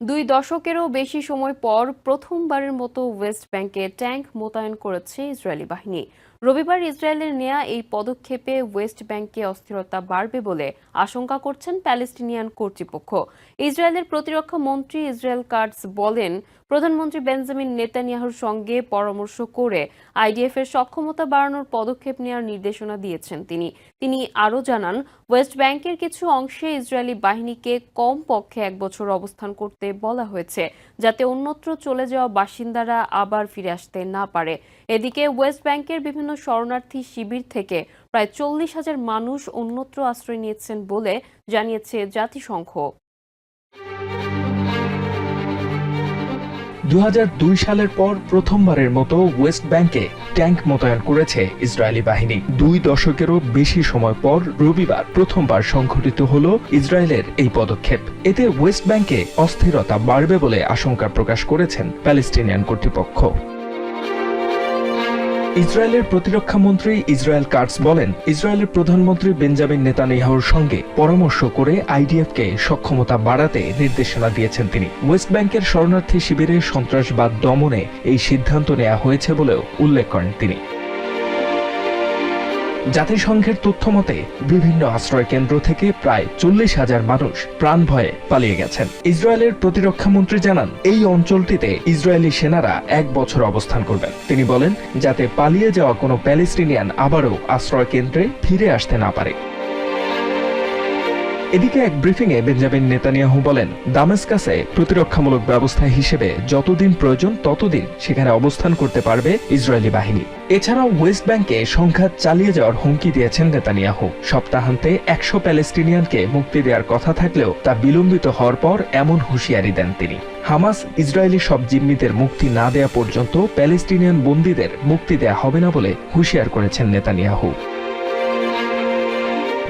দুই দশকেরও বেশি সময় পর প্রথমবারের মতো ওয়েস্ট ব্যাংকে ট্যাঙ্ক মোতায়েন করেছে ইসরায়েলি বাহিনী। রবিবার ইসরায়েলের নেয়া এই পদক্ষেপে ওয়েস্ট ব্যাংকে অস্থিরতা বাড়বে বলে আশঙ্কা করছেন প্যালেস্টিনিয়ান কর্তৃপক্ষ। ইসরায়েলের প্রতিরক্ষা মন্ত্রী ইসরায়েল কার্টস বলেন, প্রধানমন্ত্রী বেঞ্জামিন নেতানিয়াহুর সঙ্গে পরামর্শ করে আইডিএফ এর সক্ষমতা বাড়ানোর পদক্ষেপ নেওয়ার নির্দেশনা দিয়েছেন তিনি। তিনি আরও জানান, ওয়েস্ট ব্যাংকের কিছু অংশে ইসরায়েলি বাহিনীকে কম পক্ষে এক বছর অবস্থান করতে বলা হয়েছে, যাতে অন্যত্র চলে যাওয়া বাসিন্দারা আবার ফিরে আসতে না পারে। এদিকে ওয়েস্ট ব্যাংকের বিভিন্ন শরণার্থী শিবির থেকে প্রায় চল্লিশ হাজার মানুষ অন্যত্র আশ্রয় নিয়েছেন বলে জানিয়েছে জাতিসংঘ। দু সালের পর প্রথমবারের মতো ওয়েস্ট ব্যাংকে ট্যাঙ্ক মোতায়েন করেছে ইসরায়েলি বাহিনী। দুই দশকেরও বেশি সময় পর রবিবার প্রথমবার সংঘটিত হল ইসরায়েলের এই পদক্ষেপ। এতে ওয়েস্ট ব্যাংকে অস্থিরতা বাড়বে বলে আশঙ্কা প্রকাশ করেছেন প্যালেস্টিনিয়ান কর্তৃপক্ষ। ইসরায়েলের প্রতিরক্ষা মন্ত্রী ইসরায়েল কার্টস বলেন, ইসরায়েলের প্রধানমন্ত্রী বেঞ্জামিন নেতানিয়াহুর সঙ্গে পরামর্শ করে আইডিএফকে সক্ষমতা বাড়াতে নির্দেশনা দিয়েছেন তিনি। ওয়েস্ট ব্যাংকের শরণার্থী শিবিরে সন্ত্রাসবাদ দমনে এই সিদ্ধান্ত নেওয়া হয়েছে বলেও উল্লেখ করেন তিনি। জাতিসংঘের তথ্য মতে, বিভিন্ন আশ্রয় কেন্দ্র থেকে প্রায় চল্লিশ হাজার মানুষ প্রাণ ভয়ে পালিয়ে গেছেন। ইসরায়েলের প্রতিরক্ষা মন্ত্রী জানান, এই অঞ্চলটিতে ইসরায়েলি সেনারা এক বছর অবস্থান করবেন। তিনি বলেন, যাতে পালিয়ে যাওয়া কোনো প্যালেস্টিনিয়ান আবারও আশ্রয় কেন্দ্রে ফিরে আসতে না পারে। এদিকে এক ব্রিফিংয়ে বেঞ্জামিন নেতানিয়াহু বলেন, দামেস্কাসে প্রতিরক্ষামূলক ব্যবস্থা হিসেবে যতদিন প্রয়োজন ততদিন সেখানে অবস্থান করতে পারবে ইসরায়েলি বাহিনী। এছাড়াও ওয়েস্ট ব্যাংকে সংঘাত চালিয়ে যাওয়ার হুমকি দিয়েছেন নেতানিয়াহু। সপ্তাহান্তে একশো প্যালেস্টিনিয়ানকে মুক্তি দেওয়ার কথা থাকলেও তা বিলম্বিত হওয়ার পর এমন হুঁশিয়ারি দেন তিনি। হামাস ইসরায়েলি সব জিম্মিদের মুক্তি না দেয়া পর্যন্ত প্যালেস্টিনিয়ান বন্দীদের মুক্তি দেয়া হবে না বলে হুঁশিয়ার করেছেন Netanyahu.